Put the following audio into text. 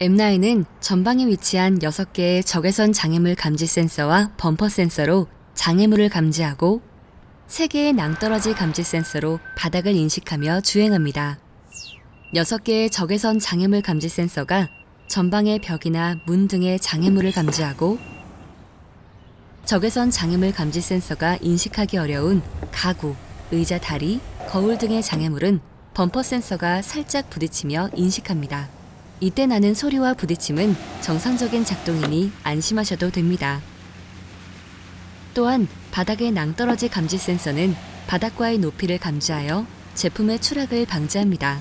M9은 전방에 위치한 6개의 적외선 장애물 감지 센서와 범퍼 센서로 장애물을 감지하고 3개의 낭떠러지 감지 센서로 바닥을 인식하며 주행합니다. 6개의 적외선 장애물 감지 센서가 전방의 벽이나 문 등의 장애물을 감지하고 적외선 장애물 감지 센서가 인식하기 어려운 가구, 의자 다리, 거울 등의 장애물은 범퍼 센서가 살짝 부딪히며 인식합니다. 이때 나는 소리와 부딪힘은 정상적인 작동이니 안심하셔도 됩니다. 또한 바닥의 낭떠러지 감지 센서는 바닥과의 높이를 감지하여 제품의 추락을 방지합니다.